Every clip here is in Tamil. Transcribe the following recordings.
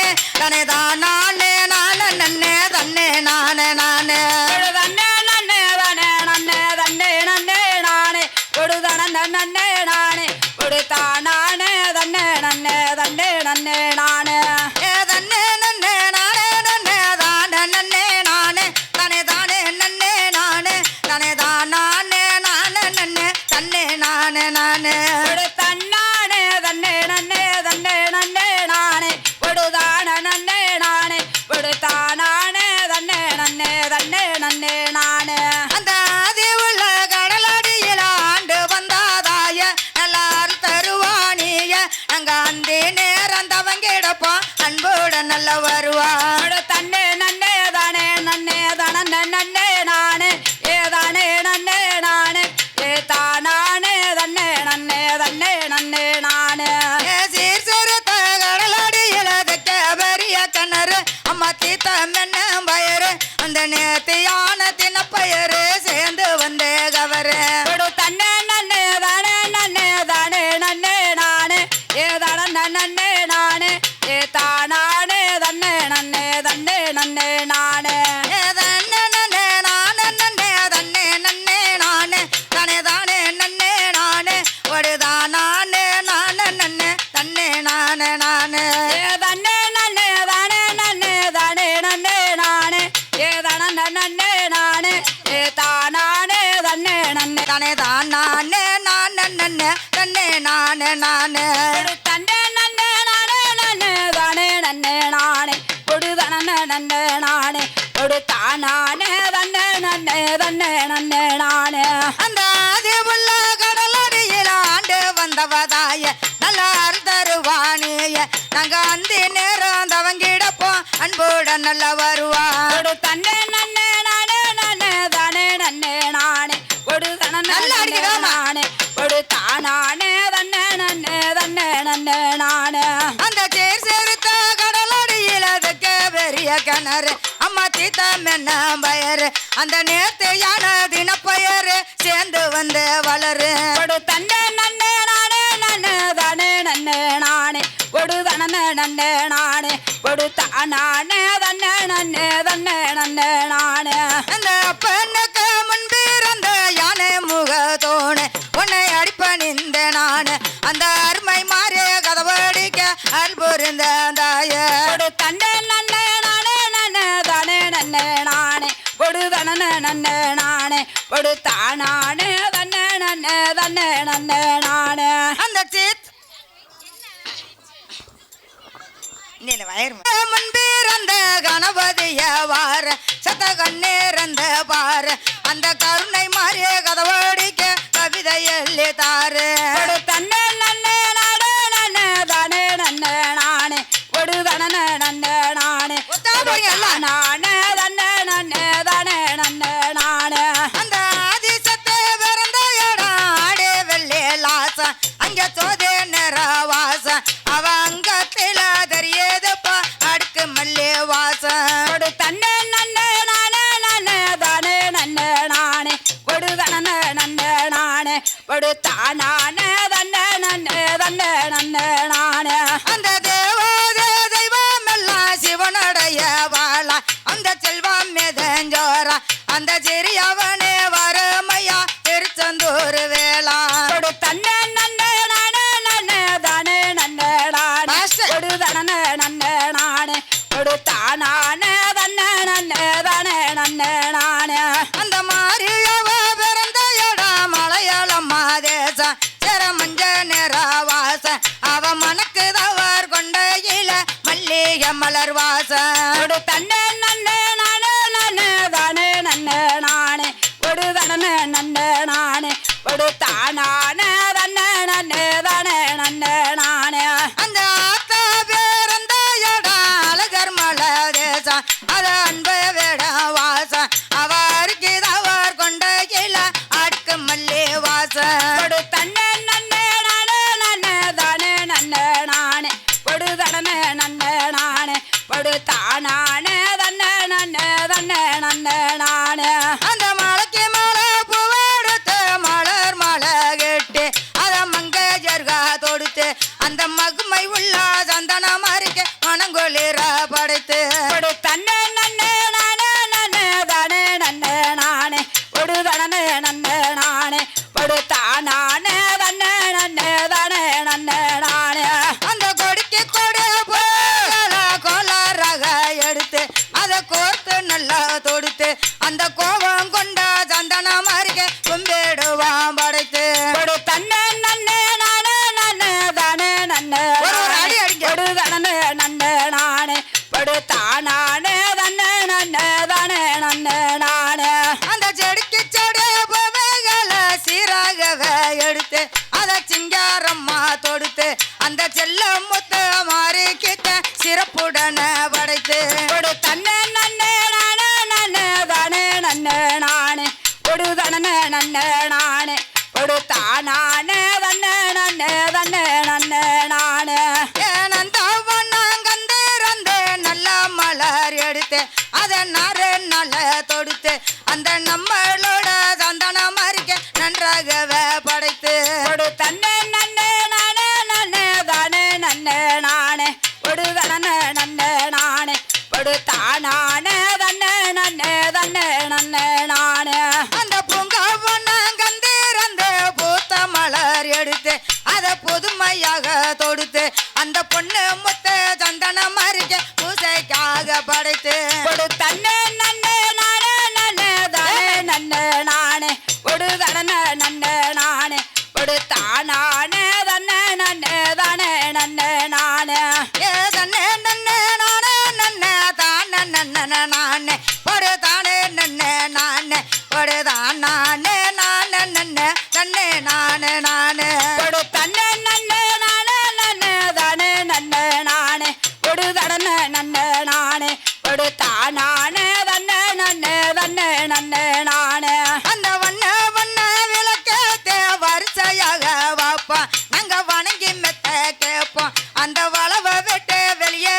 நானே நானே தான் நானே நானே நன்னே தன்னே நானே நானே. தன்னே நன்னே தானே நன்னே தன்னே நன்னே நானே கொடுதான நன்னே உள்ளவர் நானே. தண்டே நன்னே நானே நன்னே தானே நன்னே நானே. கொடு தனே நன்னே நானே. கொடு தானானே தன்னே நன்னே தன்னே நன்னே நானே. அந்த அதிபுள்ள கடலடியில் நல்ல வருவா தன்னே நன்னே மன்னரு அம்மா தீத்தமென்ன பயரு அந்த நேத்து யான தின பயரு சேர்ந்து வந்து வளரு. ஒரு தண்டை நன்னே நானே நன்னு தானே நன்னு நானே. ஒரு தனந்த நன்னே நானே ஒரு தானே தன்னே நன்னே தன்னே நன்னே நானே. அந்த அப்பனுக்கு முன்பிருந்த யானை முக தோணு உன்னை அடிப்பணிந்த நானு. அந்த அருமை மாறிய கதவடிக்க அல்புரிந்த தாய. ஒரு தண்டை நன்ன நானே கொடுத்தா நானே தன்ன நன்ன தன்ன நன்ன நானே. அந்த சித். முன்பிறந்த கணபதிய வார சத்த கண்ணிறந்த பார அந்த கருணை மாறிய கதவடிக்க கவிதை எல்லி தாரு. தன்ன நன்னே நாடே நன்னே தானே நன்னே நானே ஒடு நன்னே நானே. நானே கொடுத்து அதை நார நல்ல தொடுத்து அந்த நம்மளோட சந்தனம் அறிக்க நன்றாகவே படைத்து. ஒரு தன்னை நன்னே நானே நன்னே தானே நன்னே நானே. ஒரு தனனே நன்னே நானே. ஒரு தானானே தன்னே நன்னே தன்னே நன்னே நானே. அந்த பூத்த மலர் எடுத்து அதை புதுமையாக தொடுத்து அந்த பொண்ணு முத்த சந்தனம் அறிக்க பூசைக்காக படை நானே நானே. கொடு தன்ன நன்ன நானே நன்ன தானே நன்ன நானே. கொடு தடன நன்ன நானே. கொடு தானே தன்ன நன்ன தன்ன நன்ன அந்த வண்ண வண்ண விளக்கத்தே வரிசையாக வாப்போம் நாங்க வணங்கி மெத்த கேட்போம் அந்த வளவ விட்டு வெளியே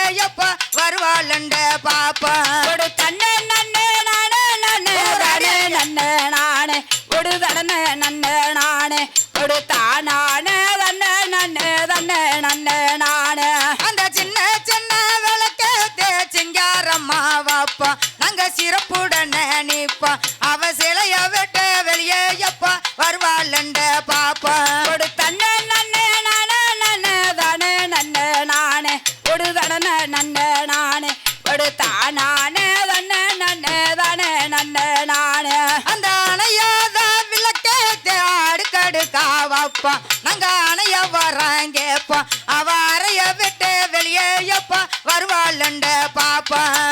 கொடுத்தா நானே தன்னே நன்னே தன்னே நன்னே நானே. அந்த சின்ன சின்ன விளக்க தேச்சிங்காரம்மா வாப்பா. நாங்க சிறப்புடனே நிப்பா. அவ சிலைய விட்டு வெளியே எப்பா. வருவாள்ண்ட பாப்பா. கொடுத்தன்னே நன்னே நானே நன்னே தானே நன்னே நானே. கொடுத்தா நானே. ஐயப்பா. நாங்க வராங்க வராங்கப்பா. அவரைய அறைய விட்டு வெளியேயப்பா. வருவாளுண்ட பாப்பா.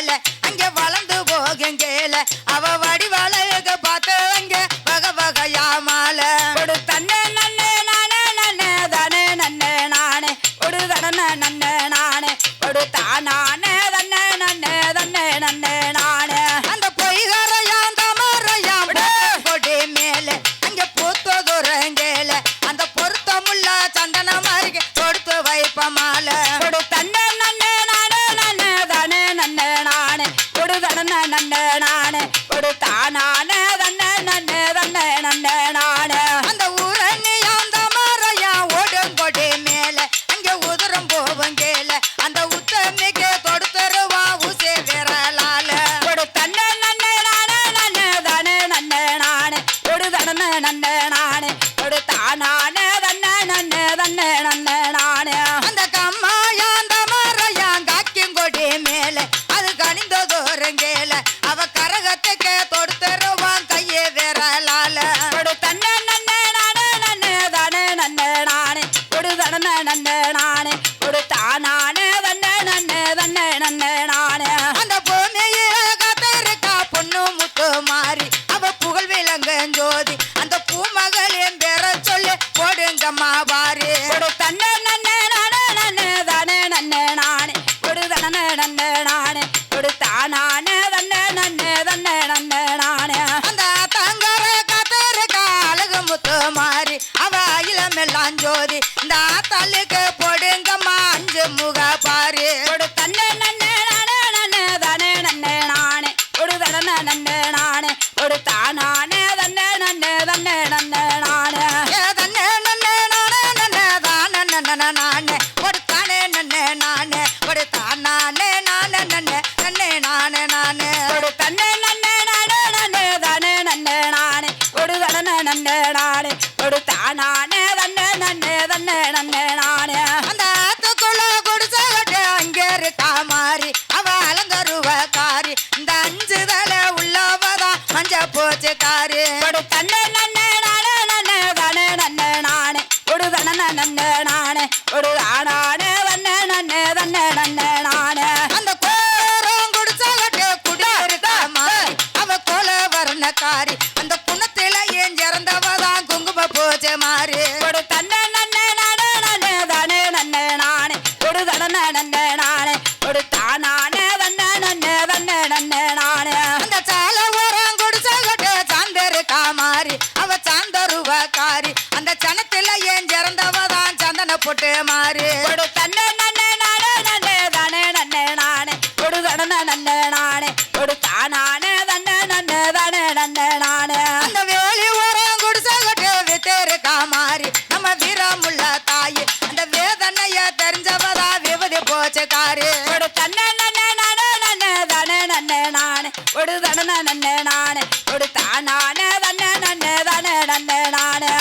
வேலை நன்னே நானே ஒரு தானானே தன்னே நன்னே தன்னே நன்னே நானே அந்த சால ஓரம் குடிசை கட்டு சாந்தருக்கா மாறி அவ சாந்தருவ காரி. அந்த சனத்தில ஏன் இறந்தவதான் சந்தன போட்டு மாறி? ஒரு தன்னே நன்னே நானே நன்னே தானே நன்னே நானே. தனன நன்னே நானே. போச்சு ஒரு தன்னே நன்னே நானே நன்னே தானே நன்னே நானே. ஒரு தனன நன்னே நானே ஒரு தானே நானே.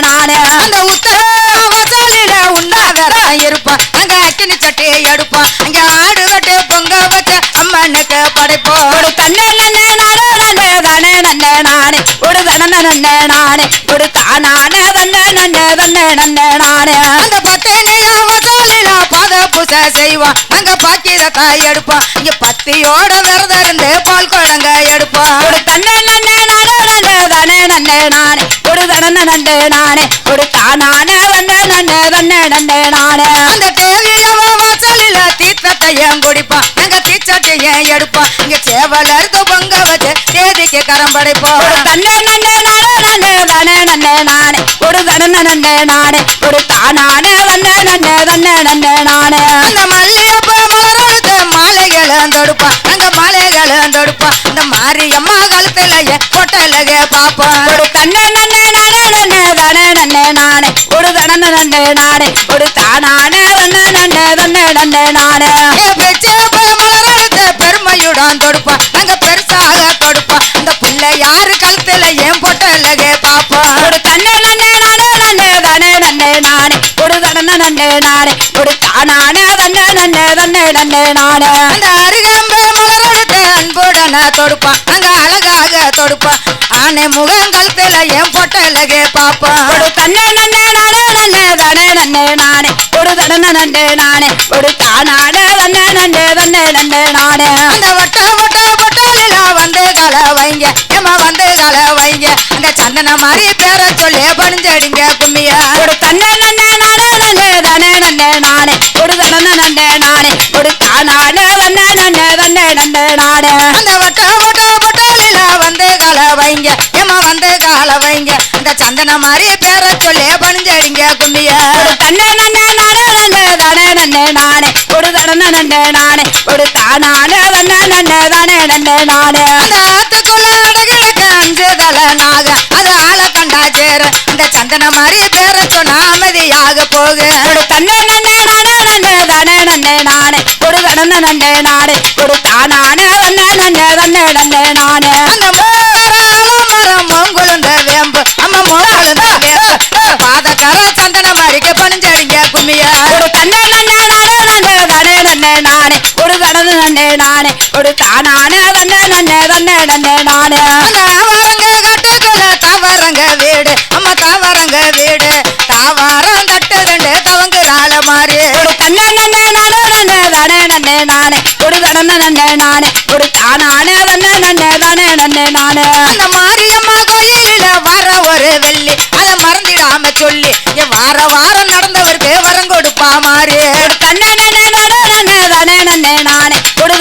நானே. அந்த உத்தரவாசலில உண்ணாவிரதம் இருப்பான் அங்க அக்கினி சட்டியை எடுப்பான். அங்க ஆடு கட்டு பொங்க வச்ச அம்மனுக்கு படைப்போம். ஒரு தன்னே நன்னே நானே நன்னே தானே நன்னே நானே. ஒரு தன நன்னே நானே. ஒரு தானானே தன்னே நன்னே தன்னே நன்னே நானே. அந்த பத்தினியா வசூலில பாத பூசை செய்வான் அங்க பாக்கியத்தை எடுப்பான் இங்க பத்தியோட விரதம் இருந்து பால் குழங்க எடுப்பான் ஒரு தன்னே நன்னே நானே நன்னே தானே நன்னே நானே. ஒரு தனன நன்னே நானே. ஒரு தானானே தன்னே நன்னே தன்னே நன்னே நானே. அந்த தேவியவ வாசலில தீர்த்தத்தையும் குடிப்பான் அங்க தீச்சட்டையும் எடுப்பான் இங்க சேவலருக்கு பொங்க வச்சு தேதிக்கு கரம் படைப்போம் ஒரு தன்னே நன்னே நானே நன்னே தானே நன்னே நானே. ஒரு தனன நன்னே நானே. ஒரு தானானே தன்னே நன்னே தன்னே நன்னே நானே. அந்த மல்லிகைப்பூ மலரழுத்த மாலைகளும் தொடுப்பான் அங்க மாலைகளும் தொடுப்பான் அந்த மாரியம்மா கழுத்துல பொட்டலக பாப்பான் ஒரு தன்னே நன்னே நானே நன்னே தானே நன்னே நானே. ஒரு தனன நன்னே நானே. ஒரு தானானே தன்னே நன்னே தன்னே நன்னே நானே. மலரழுத்த பெருமையுடன் தொடுப்பான் அங்க பெருசாக தொடுப்பான் அந்த பிள்ளை யாரு கழுத்துல நானே ஒரு தனன நன்னே நானே ஒரு தானானே தன்னே நன்னே தன்னே நன்னே நானே. அந்த அருகம்பு மலரழுத்த அன்புடன தொடுப்பான் அங்க அழகாக தொடுப்பான் ஆனை கழுத்துல ஏன் பொட்டலக பாப்பான் ஒரு தன்னே நன்னே நானே நன்னே தானே நன்னே நானே ஒரு தனன நன்னே நானே ஒரு தானானே தன்னே நன்னே தன்னே நன்னே நானே. அந்த வட்ட வட்ட பொட்டலில வந்து கல வைங்க ஏமா வந்து கல வைங்க. அந்த சந்தன மாதிரி பேரை சொல்லி பணிஞ்சடிங்க கும்மிய. ஒரு தன்னே நன்னே நானே நன்னே தானே நன்னே நானே ஒரு தனன நன்னே நானே ஒரு தானானே தன்னே நன்னே தன்னே நன்னே நானே அந்த வட்ட வட்ட பொட்டலில வந்து கல வைங்க ஏமா வந்து கல வைங்க அந்த சந்தன மாதிரி பேரை சொல்லி பணிஞ்சடிங்க கும்மிய ஒரு தன்னே நன்னே நானே நன்னே தானே நன்னே நானே ஒரு தனன நன்னே நானே ஒரு தானானே தன்னே நன்னே தானே நன்னே நானே அந்த ஆத்துக்குள்ள அடகிழக்க அஞ்சு தல நாக அது சேர இந்த சந்தன மாதிரி பேர சொன்னா அமைதியாக போகு. தன்னே நன்னே நானே நன்னே தானே நன்னே நானே. ஒரு தனன நன்னே நானே ஒரு தானானே நன்னே தன்னே நன்னே நானே. அந்த மோராலும் மரம் மோங்குழுந்த வேம்பு அம்மா மோங்குழுந்த வேம்பு. பாதக்கார சந்தன மாதிரிக்கு பணிஞ்சடிங்க கும்மியா ஒரு தன்னே நன்னே நானே நன்னே தானே நன்னே நானே. ஒரு தனன நன்னே நானே ஒரு தானானே தன்னே நன்னே தன்னே நன்னே நானே. அந்த ஆவாரங்க கட்டுக்குள்ள தாவரங்க வீடு. அம்மா தாவரங்க வீடு. தாவாரம் தட்டு ரெண்டு தவங்குறாள மாறி. ஒரு தன்னே நன்னே நானே நன்னே தானே நன்னே நானே. ஒரு தனன நன்னே நானே. ஒரு தானானே தன்னே நன்னே தானே நன்னே நானே. அந்த மாரியம்மா கோயிலில வர ஒரு வெள்ளி. அதை மறந்திடாம சொல்லி வார வாரம் நடந்தவருக்கு வரம் கொடுப்பா மாறி. ஒரு தன்னே நன்னே நானே நன்னே தானே நன்னே நானே. ஒரு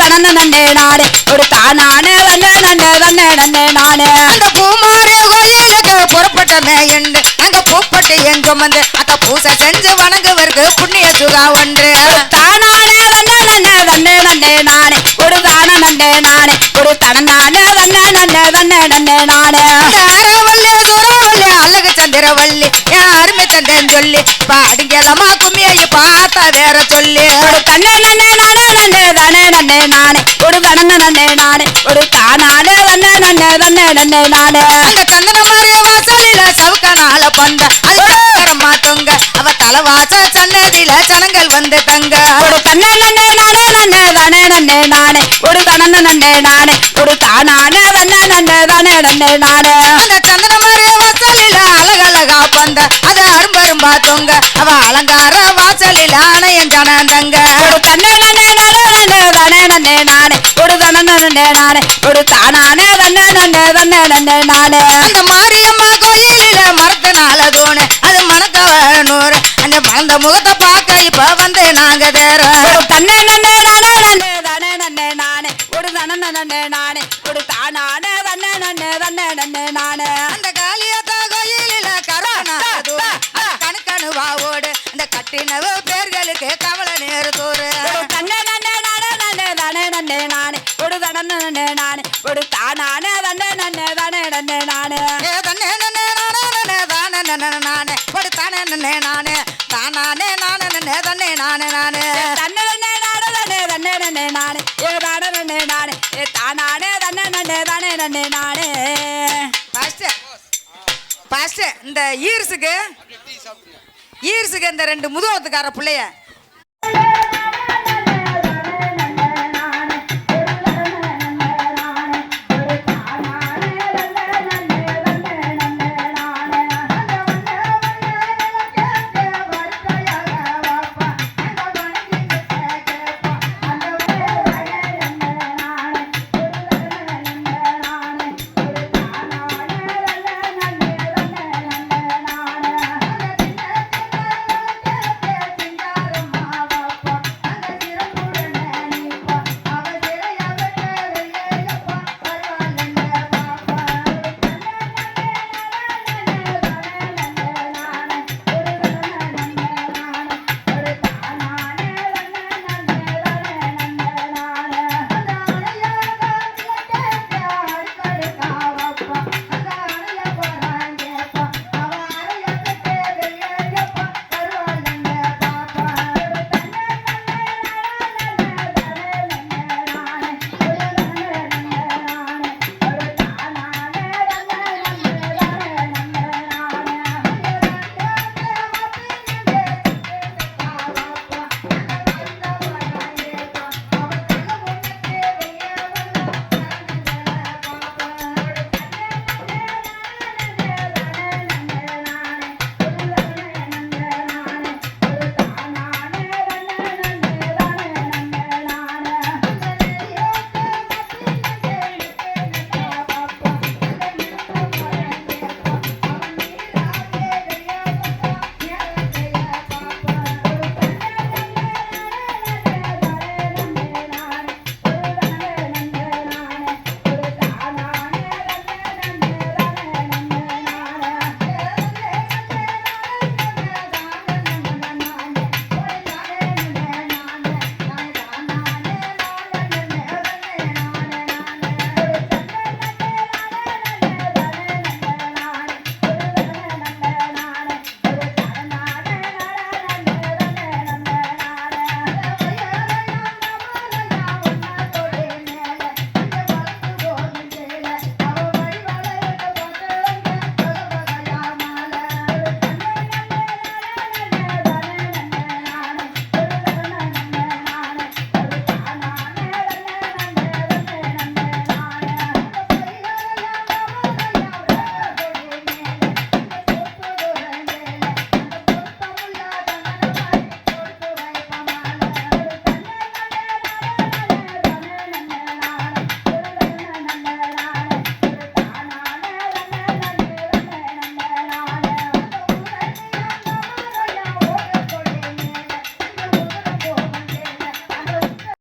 நானே. ஒரு தானானே தன்னே நன்னே நானே. அந்த பூமாரி கோயிலுக்கு புறப்பட்டமே என்று அங்க பூப்பட்டு எங்கும் வந்து. அத்த பூசை செஞ்சு வணங்குவருக்கு புண்ணிய சுகா ஒன்று. தானானே தன்னே நன்னே தன்னே நன்னே நானே. ஒரு தான நன்னே நானே. ஒரு தனநானே தன்னே நன்னே தன்னே நன்னே நானே. அந்த அரவல்லி சுரவல்லி அழகு சந்திரவல்லி என் அருமை சந்திரன் சொல்லி பாடுங்கலமா கும்மியை பார்த்தா வேற சொல்லி. ஒரு தன்னே நன்னே நானே நன்னே தானே நன்னே நானே. ஒரு தனன நன்னே நானே. ஒரு தானானே தன்னே நன்னே தன்னே நன்னே நானே. அந்த சந்தன வாசலில சவுக்கனால பந்த அது சக்கரமா தொங்க. அவ தலவாச சன்னதியில ஜனங்கள் வந்து தங்க. ஒரு தன்னே நன்னே நானே நன்னே தானே நன்னே நானே. ஒரு தனன நன்னே நானே. ஒரு தானானே தன்னே நன்னே தானே நன்னே நானே. அந்த சந்தன மாறிய வாசலில அழகழகா பந்த. அது அரும்பரும்பா தொங்க. அவ அலங்கார வாசலில அணையன் ஜனம் தங்க. ஒரு தன்னே நன்னே நானே நன்னே தானே நன்னே நானே. ஒரு தனன நன்னே நானே. ஒரு தானானே தன்னே நன்னே தன்னே நன்னே நானே. அந்த மாரியம்மா கோயிலில மரத்தினால தூணு. அது மணத்தவ நூறு அந்த மறந்த முகத்தை பார்க்க இப்ப வந்து நாங்க தேர ஒரு தன்னே நன்னே நானே நன்னே தானே நன்னே நானே. ஒரு தனன நன்னே நானே. ஒரு தானானே தன்னே நன்னே தன்னே நன்னே நானே. அந்த காளியத்தா கோயிலில அது கணுக்கணுவா ஓடு. அந்த கட்டினவு பேர்களுக்கு கவலை நேரு தூரு தன்னே நன்னே நானே நன்னே தானே நன்னே நானே. ஒரு தனன நன்னே நானே. ஒரு தானானே நானே படு தானே நன்னே நானே. தானானே நானே நன்னே தன்னே நானே நானே. தன்னே நன்னே நானே தன்னே நன்னே நானே. ஏ தானே நன்னே நானே. ஏ தானானே தன்னே நன்னே தானே நன்னே நானே. ஃபர்ஸ்ட் ஃபர்ஸ்ட் இந்த ஈர்ஸுக்கு ஈர்ஸுக்கு இந்த ரெண்டு முதுகத்துக்கார பிள்ளைய.